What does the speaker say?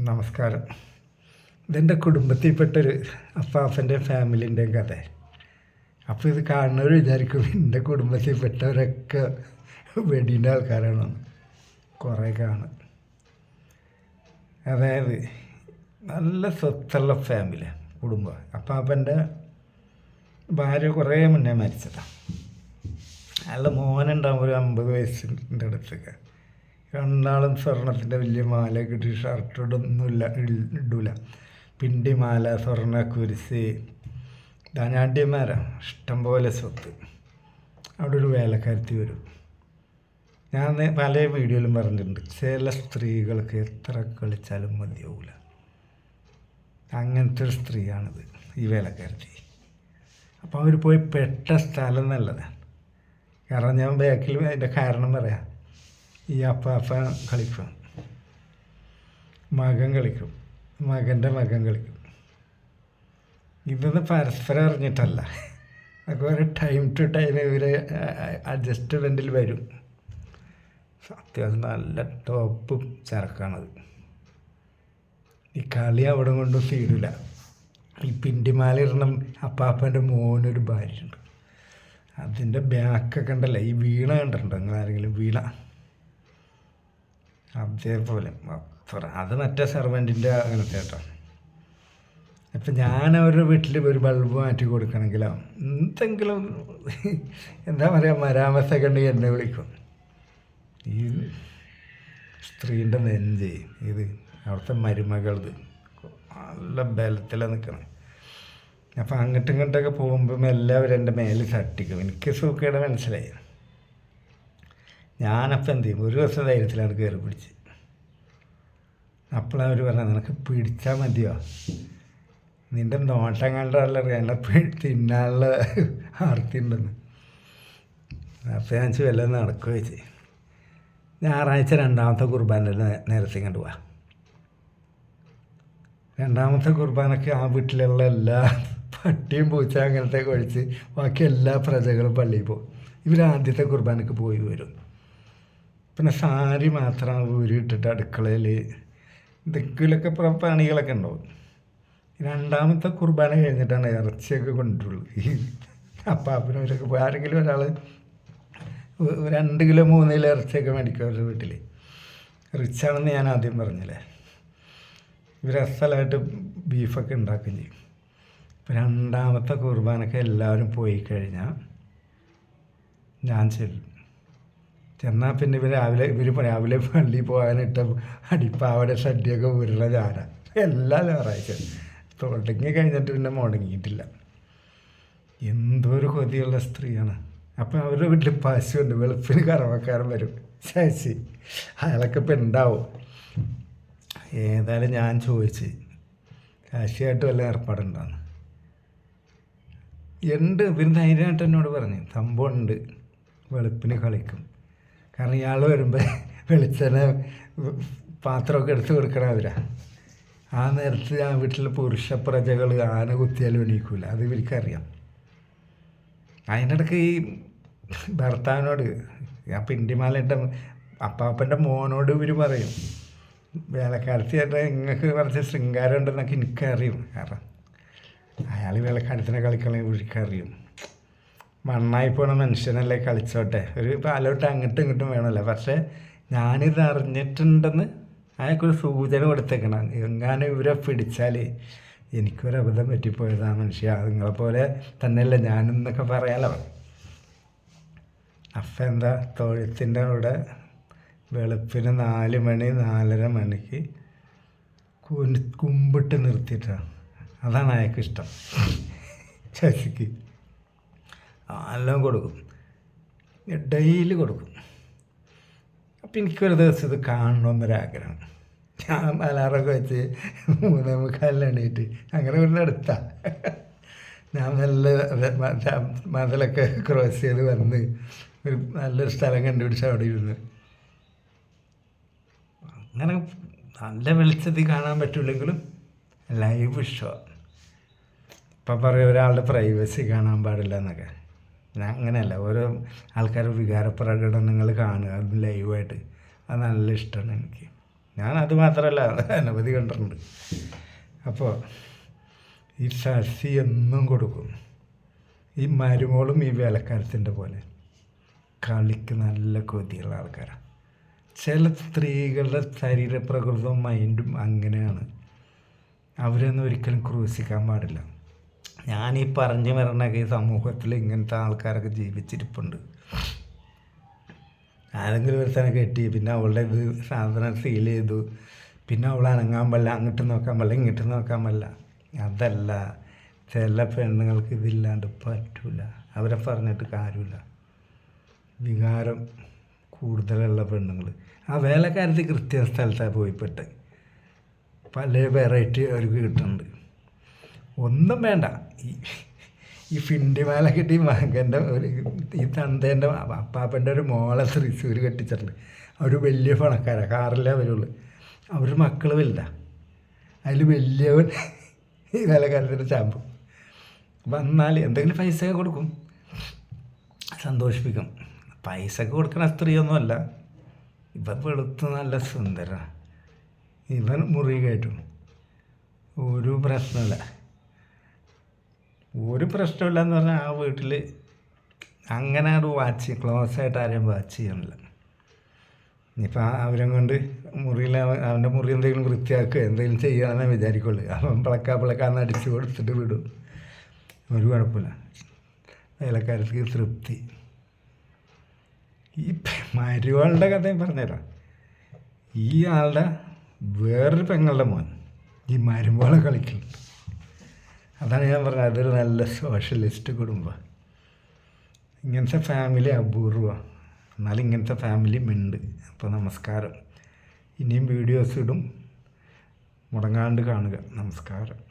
നമസ്കാരം. ഇതെന്റെ കുടുംബത്തിൽപ്പെട്ടൊരു അപ്പാപ്പന്റെ ഫാമിലിന്റെ കഥ. അപ്പോൾ ഇത് കാണുന്നവർ വിചാരിക്കും എന്റെ കുടുംബത്തിൽപ്പെട്ടവരൊക്കെ വെടിന്റെ ആൾക്കാരാണ്. കുറേ കാണും. അതായത് നല്ല സ്വത്തുള്ള ഫാമിലി കുടുംബം. അപ്പാപ്പന്റെ ഭാര്യ കുറേ മുന്നേ മരിച്ചതാണ് അല്ല മോനുണ്ടാവും ഒരു അമ്പത് വയസ്സിന്റെ അടുത്തൊക്കെ. രണ്ടാളും സ്വർണത്തിന്റെ വലിയ മാല കിട്ടി ഷർട്ട് ഇടുന്നില്ല ഇടൂല. പിണ്ടി മാല സ്വർണ കുരിശ്. ഇഷ്ടം പോലെ സ്വത്ത്. അവിടെ ഒരു വേലക്കാരത്തി വരും. ഞാൻ പല വീഡിയോയിലും പറഞ്ഞിട്ടുണ്ട് ചില സ്ത്രീകൾക്ക് എത്ര കളിച്ചാലും മതിയാവില്ല അങ്ങനത്തെ ഒരു സ്ത്രീയാണിത് ഈ വേലക്കാരത്തി. അപ്പോൾ അവർ പോയി പെട്ട സ്ഥലം നല്ലതാണ് കാരണം ഞാൻ ബാക്കിൽ അതിന്റെ കാരണം പറയാം. ഈ അപ്പാപ്പ കളിക്കും. മകൻ കളിക്കും. മകന്റെ മകൻ കളിക്കും. ഇതൊന്നും പരസ്പരം അറിഞ്ഞിട്ടല്ല. അതൊക്കെ ഒരു ടൈം ടു ടൈം ഇവർ അഡ്ജസ്റ്റ്മെന്റിൽ വരും. അത്യാവശ്യം നല്ല ടോപ്പ് ചരക്കാണത് ഈ കളി അവിടെ കൊണ്ടും തീരില്ല ഈ പിണ്ടിമാല ഇടണം അപ്പാപ്പന്റെ മോനൊരു ഭാര്യയുണ്ട്. അതിന്റെ ബാക്കൊക്കെ ഉണ്ടല്ലോ ഈ വീണ കണ്ടിട്ടുണ്ടോ? നിങ്ങൾ ആരെങ്കിലും വീണ? അതേപോലെ. അത് മറ്റേ സെർവന്റിന്റെ അങ്ങനത്തെ കേട്ടോ. ഇപ്പം ഞാൻ അവരുടെ വീട്ടിൽ ഒരു ബൾബ് മാറ്റി കൊടുക്കണമെങ്കിലോ എന്തെങ്കിലും എന്താ പറയുക മരാമസൊക്കെ ഉണ്ടെങ്കിൽ എന്നെ വിളിക്കും. ഈ സ്ത്രീന്റെ നെഞ്ച് ഇത് അവിടുത്തെ മരുമകളത് നല്ല ബലത്തിലാണ് നിൽക്കണം അപ്പം അങ്ങോട്ടും ഇങ്ങോട്ടൊക്കെ പോകുമ്പം എല്ലാവരും എന്റെ മേലിൽ തട്ടിക്കും. എനിക്ക് സൂക്കേട് മനസ്സിലായി. ഞാനപ്പം എന്ത് ചെയ്യും? ഒരു ദിവസം ധൈര്യത്തിലാണ് കയറി പിടിച്ച്. അപ്പോഴാണ് അവർ പറഞ്ഞത് നിനക്ക് പിടിച്ചാൽ മതിയോ? നിന്റെ നോട്ടം കണ്ടല്ല എന്നെ തിന്നാനുള്ള ആർത്തി ഉണ്ടെന്ന് അപ്പോൾ ഞാൻ വല്ലതും നടക്കുക വെച്ച് ഞായറാഴ്ച രണ്ടാമത്തെ കുർബാന നേരത്തെ കണ്ടു പോവാ. രണ്ടാമത്തെ കുർബാനൊക്കെ ആ വീട്ടിലുള്ള എല്ലാ പട്ടിയും പൂച്ച അങ്ങനത്തെ ഒഴിച്ച് ബാക്കി എല്ലാ പ്രജകളും പള്ളിയിൽ പോകും. ഇവർ ആദ്യത്തെ കുർബാനക്ക് പോയി വരും. പിന്നെ സാരി മാത്രം ഊരിയിട്ടിട്ട് അടുക്കളയിൽ ദിക്കിലൊക്കെ പുറം പണികളൊക്കെ ഉണ്ടാവും. രണ്ടാമത്തെ കുർബാന കഴിഞ്ഞിട്ടാണ് ഇറച്ചിയൊക്കെ കൊണ്ടിട്ടുള്ളത് അപ്പം പോയി. ആരെങ്കിലും ഒരാൾ രണ്ട് കിലോ മൂന്ന് കിലോ ഇറച്ചിയൊക്കെ മേടിക്കും അവരുടെ വീട്ടിൽ റിച്ചാണെന്ന് ഞാൻ ആദ്യം പറഞ്ഞില്ലേ? ഇവർ അസലായിട്ട് ബീഫൊക്കെ ഉണ്ടാക്കുകയും ചെയ്യും. ഇപ്പം രണ്ടാമത്തെ കുർബാനൊക്കെ എല്ലാവരും പോയി കഴിഞ്ഞാൽ ഞാൻ ചെല്ലും. ചെന്നാൽ പിന്നെ ഇവർ രാവിലെ ഇവർ രാവിലെ പള്ളിയിൽ പോകാനിട്ട അടിപ്പാവടെ ഷഡ്ഡിയൊക്കെ ഉരുള ചാര. എല്ലാ ഞായറാഴ്ച. തുടങ്ങി കഴിഞ്ഞിട്ട് പിന്നെ മുടങ്ങിയിട്ടില്ല. എന്തൊരു കൊതിയുള്ള സ്ത്രീയാണ്. അപ്പം അവരുടെ വീട്ടിൽ പശുണ്ട് വെളുപ്പിന് കറവക്കാരൻ വരും. ശശി അയാളൊക്കെ ഇപ്പം ഉണ്ടാവും ഏതായാലും ഞാൻ ചോദിച്ച്. കാശിയായിട്ട് വല്ല ഏർപ്പാടുണ്ടാന്ന്. ഉണ്ട് പിന്നെ ധൈര്യമായിട്ട് എന്നോട് പറഞ്ഞു. സംഭവം ഉണ്ട്. വെളുപ്പിന് കളിക്കും. കാരണം ഇയാൾ വരുമ്പോൾ വെളിച്ചെണ്ണ പാത്രമൊക്കെ എടുത്ത് കൊടുക്കണം അവരാ. ആ നേരത്ത് ആ വീട്ടിലെ പുരുഷ പ്രജകൾ ആന കുത്തിയാലും എണീക്കൂല. അത് ഇവർക്കറിയാം. അതിനിടയ്ക്ക് ഈ ഭർത്താവിനോട് ആ പിണ്ടിമാലയുടെ അപ്പാപ്പന്റെ മോനോട് ഇവർ പറയും വേലക്കാരത്തിയായിട്ട് നിങ്ങൾക്ക് കുറച്ച് ശൃംഗാരം ഉണ്ടെന്നൊക്കെ എനിക്കറിയും. കാരണം അയാൾ വേലക്കാരത്തിനെ കളിക്കണമെങ്കിൽ ഇവർക്കറിയും. മണ്ണായി പോണ മനുഷ്യനല്ലേ കളിച്ചോട്ടെ? ഒരു പാലോട്ട് അങ്ങോട്ടും ഇങ്ങോട്ടും വേണമല്ലോ. പക്ഷേ ഞാനിത് അറിഞ്ഞിട്ടുണ്ടെന്ന് അയാൾക്കൊരു സൂചന കൊടുത്തേക്കണം. എങ്ങാനും ഇവരെ പിടിച്ചാൽ എനിക്കൊരു അബദ്ധം പറ്റിപ്പോയതാ മനുഷ്യ. നിങ്ങളെ പോലെ തന്നെയല്ലേ ഞാനെന്നൊക്കെ പറയാലോ. അപ്പം എന്താ? തൊഴുത്തിന്റെ അവിടെ വെളുപ്പിന് നാല് മണി നാലര മണിക്ക് കുമ്പിട്ട് നിർത്തിയിട്ടാണ്. അതാണ് അയാൾക്ക് ഇഷ്ടം ശശിക്ക് എല്ലാം കൊടുക്കും. ഡെയിലി കൊടുക്കും. അപ്പം എനിക്കൊരു ദിവസം ഇത് കാണണമെന്നൊരാഗ്രഹം ഞാൻ അലാറൊക്കെ വെച്ച് മൂന്നേ മുക്കാലിൽ എണീറ്റ് അങ്ങനെ ഇവിടെ അടുത്താ ഞാൻ നല്ല മതിലൊക്കെ ക്രോസ് ചെയ്ത് വന്ന് ഒരു നല്ലൊരു സ്ഥലം കണ്ടുപിടിച്ച് അവിടെ ഇരുന്ന്. അങ്ങനെ നല്ല വെളിച്ചത്തിൽ കാണാൻ പറ്റില്ലെങ്കിലും ലൈവ് ഷോ ഇപ്പം പറയും ഒരാളുടെ പ്രൈവസി കാണാൻ പാടില്ല എന്നൊക്കെ. ഞാൻ അങ്ങനെയല്ല. ഓരോ ആൾക്കാരുടെ വികാര പ്രകടനങ്ങൾ കാണുക അത് ലൈവായിട്ട്. അത് നല്ല ഇഷ്ടമാണ് എനിക്ക്. ഞാൻ അത് മാത്രമല്ല അനവധി കണ്ടിട്ടുണ്ട്. അപ്പോൾ ഈ ശശി എന്നും കൊടുക്കും. ഈ മരുമോളും ഈ വേലക്കാരത്തിന്റെ പോലെ. കളിക്ക് നല്ല കൊതിയുള്ള ആൾക്കാരാണ് ചില സ്ത്രീകളുടെ ശരീരപ്രകൃതവും മൈൻഡും അങ്ങനെയാണ്. അവരൊന്നും ഒരിക്കലും ക്രൂശിക്കാൻ പാടില്ല. ഞാൻ ഈ പറഞ്ഞു വരണൊക്കെ ഈ സമൂഹത്തിൽ ഇങ്ങനത്തെ ആൾക്കാരൊക്കെ ജീവിച്ചിരിപ്പുണ്ട്. ആരെങ്കിലും ഒരു സ്ഥലം കെട്ടി പിന്നെ അവളുടെ ഇത് സാധനം സീൽ ചെയ്തു പിന്നെ അവൾ അനങ്ങാൻ പാടില്ല അങ്ങോട്ട് നോക്കാൻ പാടില്ല ഇങ്ങോട്ട് നോക്കാൻ പാടില്ല അതല്ല ചില പെണ്ണുങ്ങൾക്ക് ഇതില്ലാണ്ട് പറ്റൂല. അവരെ പറഞ്ഞിട്ട് കാര്യമില്ല. വികാരം കൂടുതലുള്ള പെണ്ണുങ്ങൾ ആ വേലക്കാരത്തിൽ കൃത്യ സ്ഥലത്താണ് പോയിപ്പെട്ട്. പല വെറൈറ്റി അവർക്ക് കിട്ടുന്നുണ്ട്. ഒന്നും വേണ്ട. ഈ ഈ ഫിണ്ടി മാല കെട്ടി മകന്റെ ഒരു ഈ തന്തേന്റെ അപ്പാപ്പന്റെ ഒരു മോളെ തൃശ്ശൂർ കെട്ടിച്ചിട്ടുണ്ട്. അവർ വലിയ പണക്കാരാണ് കാറിലേ വരുള്ളൂ. അവർ മക്കൾ വലുതാ. അതിൽ വലിയവൻ ഈ വേലക്കാരത്തിന്റെ ചാമ്പ്. വന്നാൽ എന്തെങ്കിലും പൈസ കൊടുക്കും. സന്തോഷിപ്പിക്കും. പൈസക്ക് കൊടുക്കണ സ്ത്രീയൊന്നുമല്ല. ഇവൻ വെളുത്ത് നല്ല സുന്ദര. ഇവൻ മുറി കയറ്റും. ഒരു പ്രശ്നമില്ല. ഒരു പ്രശ്നമില്ല എന്ന് പറഞ്ഞാൽ ആ വീട്ടിൽ അങ്ങനെ അത് വാച്ച് ക്ലോസ് ആയിട്ട് ആരെയും വാച്ച് ചെയ്യണില്ല ഇനിയിപ്പോൾ അവരും കൊണ്ട് മുറിയിൽ അവൻ അവന്റെ മുറി എന്തെങ്കിലും വൃത്തിയാക്കുക എന്തെങ്കിലും ചെയ്യണമെന്നേ വിചാരിക്കുള്ളൂ. അവൻ പിളക്കാ പിളക്കാന്ന് അടിച്ച് കൊടുത്തിട്ട് വിടും. ഒരു കുഴപ്പമില്ല. വേലക്കാരത്തേക്ക് തൃപ്തി. ഈ മരുവാളുടെ കഥയും പറഞ്ഞുതരാം. ഈ ആളുടെ വേറൊരു പെങ്ങളുടെ മോൻ ഈ മരുമോളെ കളിക്കുന്നുണ്ട്. അതാണ് ഞാൻ പറഞ്ഞത്. അതൊരു നല്ല സോഷ്യലിസ്റ്റ് കുടുംബം. ഇങ്ങനത്തെ ഫാമിലി അപൂർവമാണ് എന്നാലും ഇങ്ങനത്തെ ഫാമിലി ഉണ്ട് അപ്പോൾ നമസ്കാരം. ഇനിയും വീഡിയോസ് ഇടും. മുടങ്ങാണ്ട് കാണുക. നമസ്കാരം.